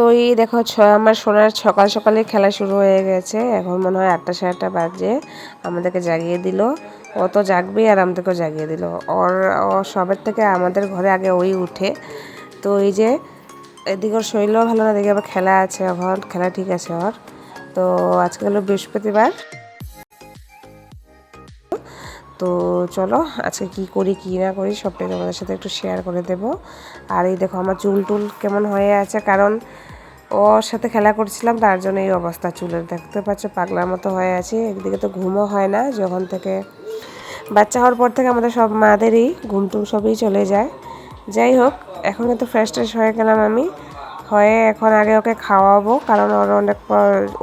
তো এই দেখো আমার সোনার সকাল সকালে খেলা শুরু হয়ে গেছে। এখন মনে হয় আটটা সাড়ে আটটা বাজে। আমাদেরকে জাগিয়ে দিল। ও তো জাগবেই আর আমাদেরকেও জাগিয়ে দিল। ওর সবের থেকে আমাদের ঘরে আগে ওই উঠে। তো এই যে এদিকে ওর শরীরও ভালো না দেখে আবার খেলা আছে এখন। খেলা ঠিক আছে ওর। তো আজকে হলো বৃহস্পতিবার। তো চলো আজকে কি করি, কি না করি সবটাই তোমাদের সাথে একটু শেয়ার করে দেব। আর এই দেখো আমার চুল টুল কেমন হয়ে আছে, কারণ ওর সাথে খেলা করছিলাম, তার জন্য এই অবস্থা। চুলের দেখতে পাচ্ছ, পাগলার মতো হয়ে আছে। একদিকে তো ঘুমও হয় না, যখন থেকে বাচ্চা হওয়ার পর থেকে আমাদের সব মাদেরই ঘুম টুম সবই চলে যায়। যাই হোক, এখন কিন্তু ফ্রেশ ট্রেশ হয়ে গেলাম আমি। হয়ে এখন আগে ওকে খাওয়াবো, কারণ ওর অনেক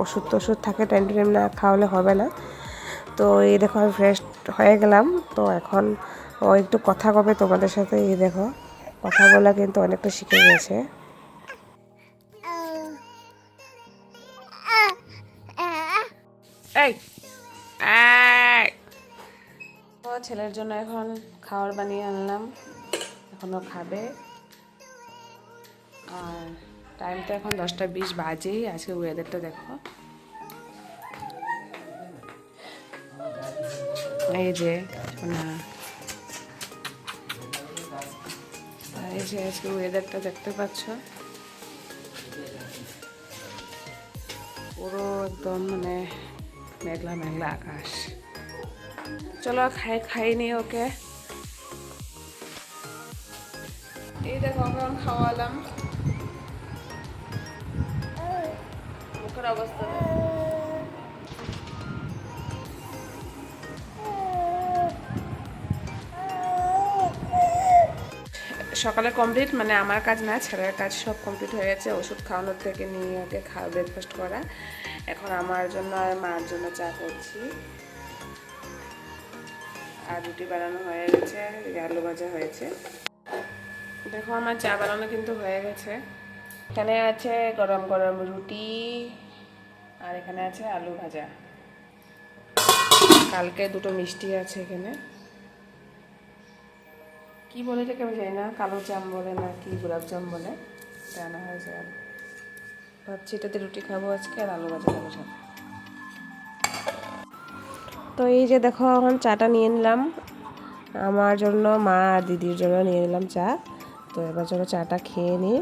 ওষুধ টষুধ থাকে টাইম টু টাইম না খাওয়ালে হবে না। তো এই দেখো আমি ফ্রেশ হয়ে গেলাম, তো এখন ও একটু কথা কবে তোমাদের সাথে, এই দেখো। কথা বলা কিন্তু অনেকটা শিখে গেছে। ছেলের জন্য এখন খাবার বানিয়ে আনলাম। এখনও খাবে। আর টাইম তো এখন দশটা বিশ বাজেই, আজকে ওয়েদারটা দেখো। এই যে এই যে আজকে ওয়েদারটা দেখতে পাচ্ছ? পুরো একদম মানে মেঘলা মেঘলা আকাশ। চলো খাই খাই নি ওকে। এই দেখো এখন খাওয়ালাম। মুখের অবস্থা সকালে কমপ্লিট মানে আমার কাজ না, ছেলের কাজ সব কমপ্লিট হয়ে গেছে। ওষুধ খাওয়ানোর থেকে নিয়ে ওকে খাওয়া ব্রেকফাস্ট করা। এখন আমার জন্য আর মার জন্য চা করছি। আর রুটি বানানো হয়ে গেছে আলু ভাজা হয়েছে। দেখো আমার চা বানানো কিন্তু হয়ে গেছে। এখানে আছে গরম গরম রুটি, আর এখানে আছে আলু ভাজা। কালকে দুটো মিষ্টি আছে এখানে। কি বলে এটাকে আমি জানি না, কালো জাম বলে না কি, গোলাপ জাম বলে। জানা হয়েছে আর ভাবছি এটাতে রুটি খাব আজকে আর আলু ভাজা খাব সাথে। তো এই যে দেখো, এখন চাটা নিয়ে নিলাম। আমার জন্য, মা আর দিদির জন্য নিয়ে নিলাম চা। তো এবার চলো চাটা খেয়ে নিই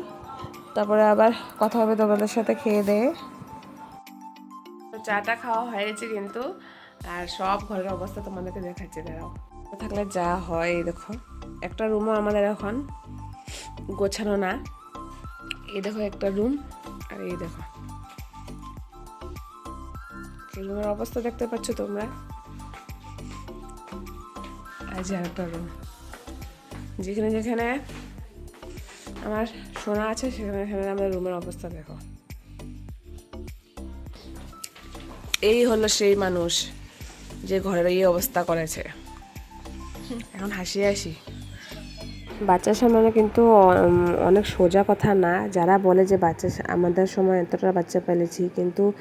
তারপরে আবার কথা হবে তোমাদের সাথে খেয়ে তো চাটা খাওয়া হয়ে গেছে কিন্তু, আর সব ঘরের অবস্থা তোমাদেরকে দেখাচ্ছে, দাঁড়াও। থাকলে যা হয় দেখো। একটা রুমও আমাদের এখন গোছানো না। এই দেখো একটা রুম এই দেখো। রুমের অবস্থা দেখতে পাচ্ছ তোমরা? আর একটা রুম যেখানে যেখানে আমার সোনা আছে, সেখানে সেখানে আমাদের রুমের অবস্থা দেখো। এই হলো সেই মানুষ যে ঘরের এই অবস্থা করেছে। এখন হাসি হাসি। বাচ্চার সামনে কিন্তু অনেক সোজা কথা না। যারা বলে যে বাচ্চা আমাদের সময় এতটা বাচ্চা পেলেছি, কিন্তু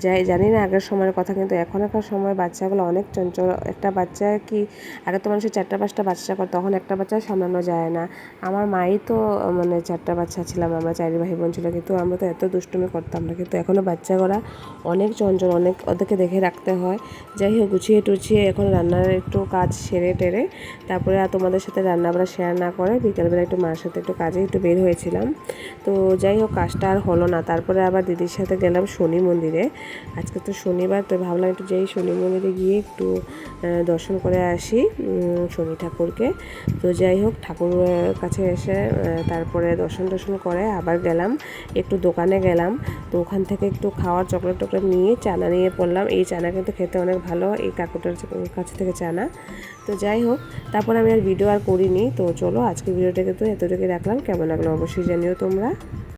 যাই- জানি না আগের সময়ের কথা, কিন্তু এখনকার সময় বাচ্চাগুলো অনেক চঞ্চল। একটা বাচ্চা কি, আগে তো মানুষের চারটা পাঁচটা বাচ্চা করে তখন একটা বাচ্চা সামলানো যায় না। আমার মাই তো মানে চারটা বাচ্চা ছিলাম, আমরা চারি ভাই বোন ছিল, কিন্তু আমরা তো এত দুষ্টুমি করতাম না। কিন্তু এখনও বাচ্চাগুলা অনেক চঞ্চল, অনেক ওদেরকে দেখে রাখতে হয়। যাই হোক, গুছিয়ে টুছিয়ে এখন রান্নার একটু কাজ সেরে টেরে, তারপরে আর তোমাদের সাথে রান্না বান্না শেয়ার না করে। বিকেলবেলা একটু মার সাথে একটু কাজে একটু বের হয়েছিলাম। তো যাই হোক, কাজটা আর হলো না। তারপরে আবার দিদির সাথে গেলাম শনি মন্দিরে। আজকে তো শনিবার, তো ভাবলাম একটু যেই শনি মন্দিরে গিয়ে একটু দর্শন করে আসি শনি ঠাকুরকে। তো যাই হোক ঠাকুরের কাছে এসে তারপরে দর্শন টর্শন করে আবার গেলাম। একটু দোকানে গেলাম। তো ওখান থেকে একটু খাওয়ার চকলেট টকলেট নিয়ে চানা নিয়ে পড়লাম। এই চানা কিন্তু খেতে অনেক ভালো। এই কাকুটার কাছে থেকে চানা। তো যাই হোক, তারপর আমি আর ভিডিও আর করিনি। তো চলো আজকে ভিডিওটাকে তো এতটুকু রাখলাম। কেমন লাগল অবশ্যই জানিও তোমরা।